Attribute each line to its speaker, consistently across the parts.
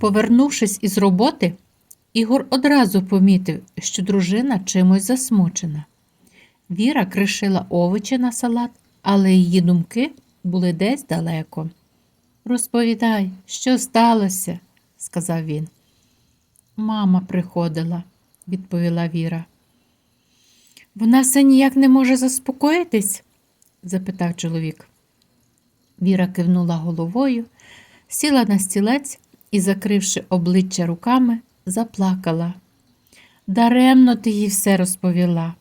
Speaker 1: Повернувшись із роботи, Ігор одразу помітив, що дружина чимось засмучена. Віра кришила овочі на салат, але її думки були десь далеко. Розповідай, що сталося, сказав він. Мама приходила, відповіла Віра. Вона все ніяк не може заспокоїтись? запитав чоловік. Віра кивнула головою, сіла на стілець і, закривши обличчя руками, заплакала. Даремно ти їй все розповіла.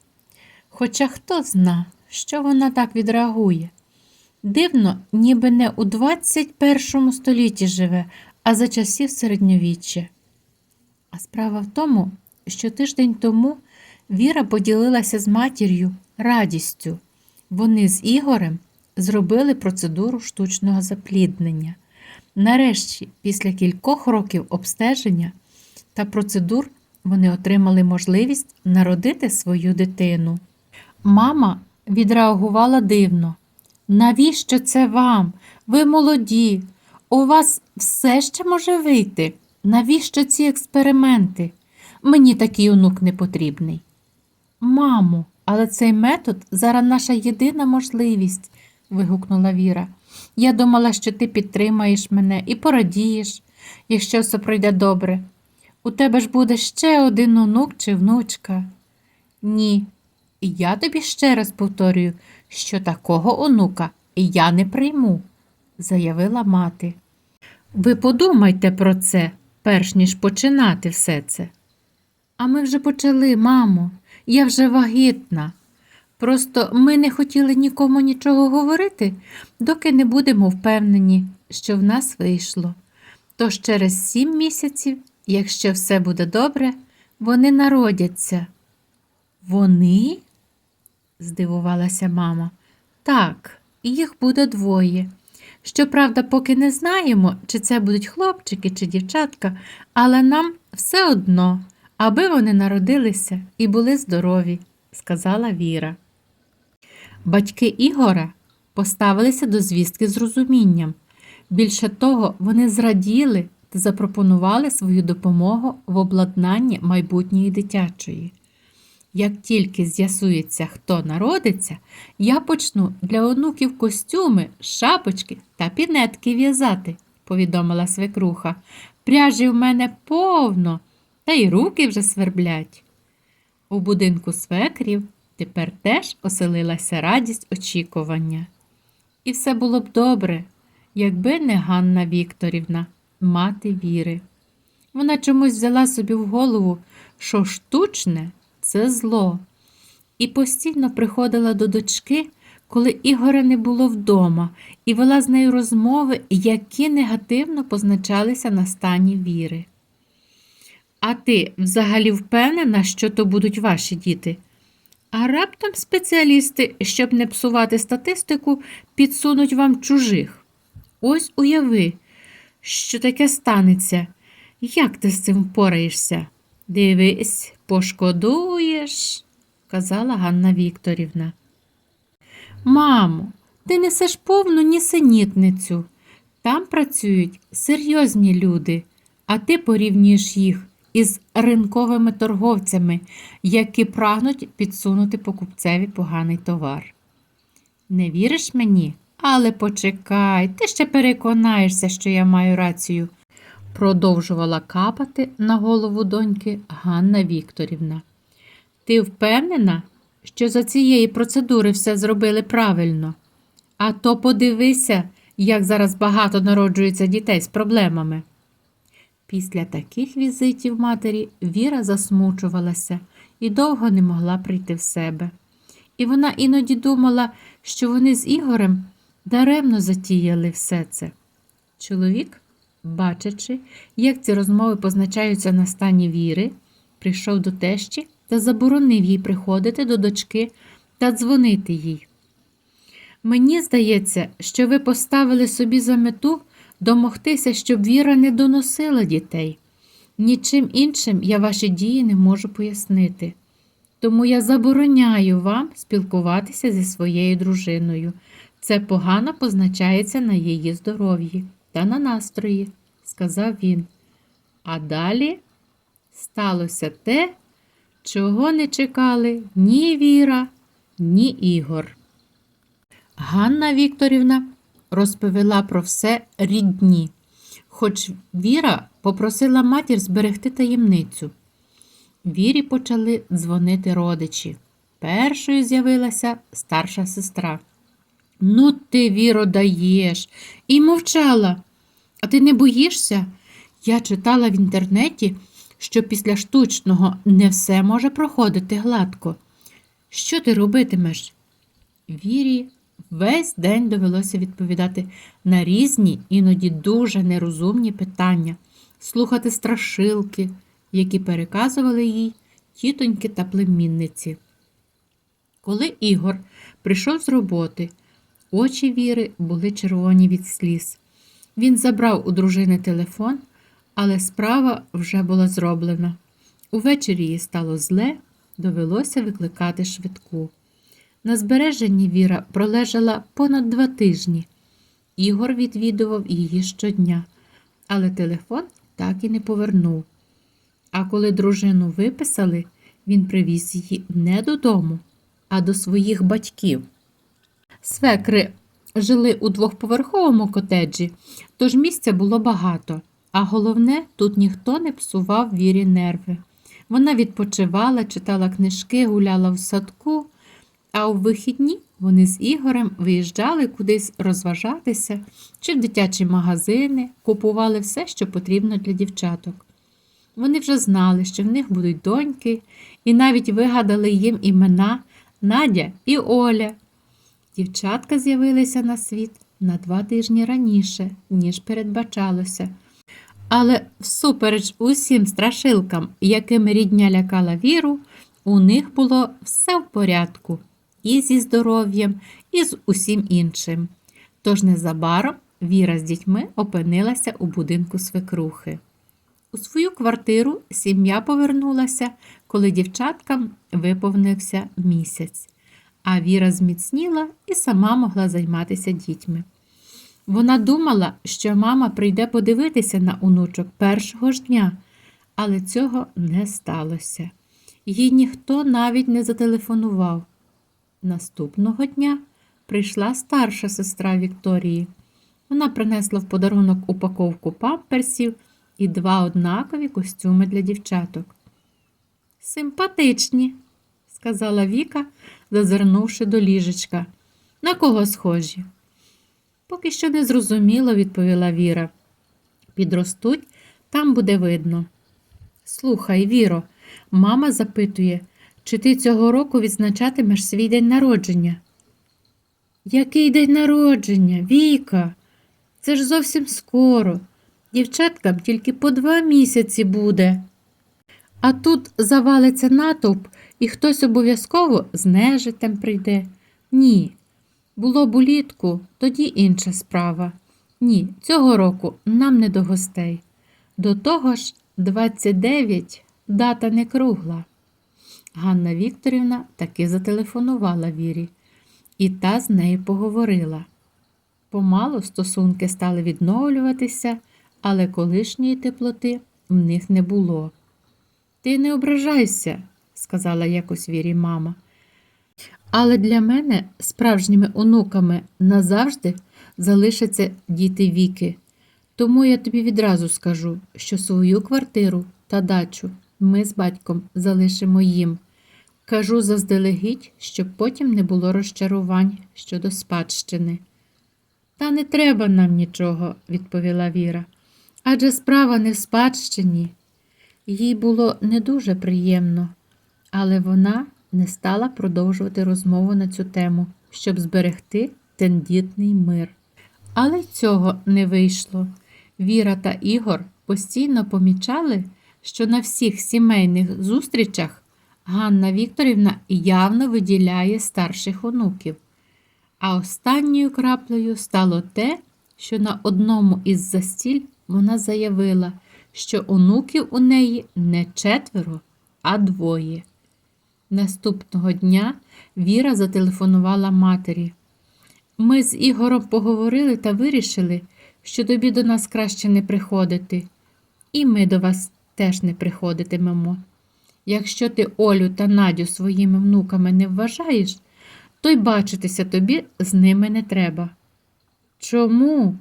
Speaker 1: Хоча хто зна, що вона так відреагує. Дивно, ніби не у 21 столітті живе, а за часів середньовіччя. А справа в тому, що тиждень тому Віра поділилася з матір'ю радістю. Вони з Ігорем зробили процедуру штучного запліднення. Нарешті, після кількох років обстеження та процедур, вони отримали можливість народити свою дитину. Мама відреагувала дивно. Навіщо це вам? Ви молоді, у вас все ще може вийти. Навіщо ці експерименти? Мені такий онук не потрібний. Мамо, але цей метод зараз наша єдина можливість, вигукнула Віра. Я думала, що ти підтримаєш мене і порадієш, якщо все пройде добре. У тебе ж буде ще один онук чи внучка. Ні. І я тобі ще раз повторюю, що такого онука я не прийму, заявила мати. Ви подумайте про це, перш ніж починати все це. А ми вже почали, мамо, я вже вагітна. Просто ми не хотіли нікому нічого говорити, доки не будемо впевнені, що в нас вийшло. Тож через сім місяців, якщо все буде добре, вони народяться. Вони? здивувалася мама. Так, їх буде двоє. Щоправда, поки не знаємо, чи це будуть хлопчики чи дівчатка, але нам все одно, аби вони народилися і були здорові, сказала Віра. Батьки Ігора поставилися до звістки з розумінням. Більше того, вони зраділи та запропонували свою допомогу в обладнанні майбутньої дитячої. Як тільки з'ясується, хто народиться, я почну для онуків костюми, шапочки та пінетки в'язати, повідомила свекруха. Пряжі в мене повно, та й руки вже сверблять. У будинку свекрів тепер теж оселилася радість очікування. І все було б добре, якби не Ганна Вікторівна, мати віри. Вона чомусь взяла собі в голову, що штучне це зло, і постійно приходила до дочки, коли Ігоря не було вдома, і вела з нею розмови, які негативно позначалися на стані віри. А ти взагалі впевнена, що то будуть ваші діти? А раптом спеціалісти, щоб не псувати статистику, підсунуть вам чужих. Ось уяви, що таке станеться. Як ти з цим впораєшся? Дивись, пошкодуєш, казала Ганна Вікторівна. Мамо, ти несеш повну нісенітницю. Там працюють серйозні люди, а ти порівнюєш їх із ринковими торговцями, які прагнуть підсунути покупцеві поганий товар. Не віриш мені? Але почекай, ти ще переконаєшся, що я маю рацію, продовжувала капати на голову доньки Ганна Вікторівна. Ти впевнена, що за цієї процедури все зробили правильно? А то подивися, як зараз багато народжується дітей з проблемами. Після таких візитів матері Віра засмучувалася і довго не могла прийти в себе. І вона іноді думала, що вони з Ігорем даремно затіяли все це. Чоловік, бачачи, як ці розмови позначаються на стані віри, прийшов до тещі та заборонив їй приходити до дочки та дзвонити їй. Мені здається, що ви поставили собі за мету домогтися, щоб віра не доносила дітей. Нічим іншим я ваші дії не можу пояснити. Тому я забороняю вам спілкуватися зі своєю дружиною. Це погано позначається на її здоров'ї та на настрої, сказав він. А далі сталося те, чого не чекали ні Віра, ні Ігор. Ганна Вікторівна розповіла про все рідні, хоч Віра попросила матір зберегти таємницю. Вірі почали дзвонити родичі. Першою з'явилася старша сестра. Ну, ти, Віро, даєш. І мовчала. А ти не боїшся? Я читала в інтернеті, що після штучного не все може проходити гладко. Що ти робитимеш? Вірі весь день довелося відповідати на різні, іноді дуже нерозумні питання, слухати страшилки, які переказували їй тітоньки та племінниці. Коли Ігор прийшов з роботи, очі Віри були червоні від сліз. Він забрав у дружини телефон, але справа вже була зроблена. Увечері їй стало зле, довелося викликати швидку. На збереженні Віра пролежала понад два тижні. Ігор відвідував її щодня, але телефон так і не повернув. А коли дружину виписали, він привіз її не додому, а до своїх батьків. Свекри жили у двохповерховому котеджі, тож місця було багато, а головне, тут ніхто не псував вірі нерви. Вона відпочивала, читала книжки, гуляла в садку, а у вихідні вони з Ігорем виїжджали кудись розважатися чи в дитячі магазини, купували все, що потрібно для дівчаток. Вони вже знали, що в них будуть доньки, і навіть вигадали їм імена Надя і Оля. Дівчатка з'явилися на світ на два тижні раніше, ніж передбачалося. Але всупереч усім страшилкам, якими рідня лякала віру, у них було все в порядку і зі здоров'ям, і з усім іншим. Тож незабаром Віра з дітьми опинилася у будинку свекрухи. У свою квартиру сім'я повернулася, коли дівчаткам виповнився місяць, а Віра зміцніла і сама могла займатися дітьми. Вона думала, що мама прийде подивитися на онучок першого ж дня, але цього не сталося. Їй ніхто навіть не зателефонував. Наступного дня прийшла старша сестра Вікторії. Вона принесла в подарунок упаковку памперсів і два однакові костюми для дівчаток. Симпатичні, сказала Віка, зазирнувши до ліжечка. На кого схожі? Поки що не зрозуміло, відповіла Віра. Підростуть, там буде видно. Слухай, Віро, мама запитує, чи ти цього року відзначатимеш свій день народження? Який день народження, Віка? Це ж зовсім скоро. Дівчаткам тільки по два місяці буде. А тут завалиться натовп, і хтось обов'язково з нежитем прийде. Ні. Було б улітку, тоді інша справа. Ні, цього року нам не до гостей. До того ж, 29 дата не кругла. Ганна Вікторівна таки зателефонувала Вірі, і та з нею поговорила. Помалу стосунки стали відновлюватися, але колишньої теплоти в них не було. Ти не ображайся, сказала якось Вірі мама. Але для мене справжніми онуками назавжди залишаться діти віки. Тому я тобі відразу скажу, що свою квартиру та дачу ми з батьком залишимо їм. Кажу заздалегідь, щоб потім не було розчарувань щодо спадщини. Та не треба нам нічого, відповіла Віра. Адже справа не в спадщині. Їй було не дуже приємно, але вона не стала продовжувати розмову на цю тему, щоб зберегти тендітний мир. Але цього не вийшло. Віра та Ігор постійно помічали, що на всіх сімейних зустрічах Ганна Вікторівна явно виділяє старших онуків. А останньою краплею стало те, що на одному із застіль вона заявила, що онуків у неї не четверо, а двоє. Наступного дня Віра зателефонувала матері. Ми з Ігорем поговорили та вирішили, що тобі до нас краще не приходити. і ми до вас теж не приходитимемо. Якщо ти Олю та Надю своїми внуками не вважаєш, то й бачитися тобі з ними не треба. Чому?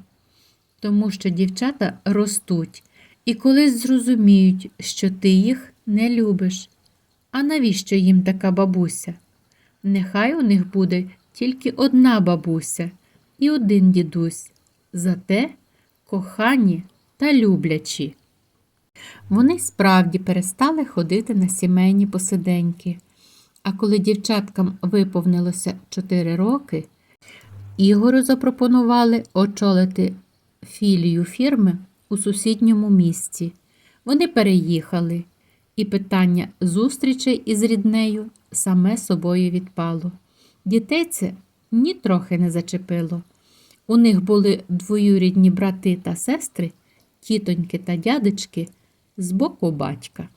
Speaker 1: Тому що дівчата ростуть і колись зрозуміють, що ти їх не любиш. А навіщо їм така бабуся? Нехай у них буде тільки одна бабуся і один дідусь, зате кохані та люблячі. Вони справді перестали ходити на сімейні посиденьки. А коли дівчаткам виповнилося 4 роки, Ігорю запропонували очолити філію фірми у сусідньому місті. Вони переїхали, і питання зустрічей із ріднею саме собою відпало. Дітей це нітрохи не зачепило. У них були двоюрідні брати та сестри, тітоньки та дядечки з боку батька.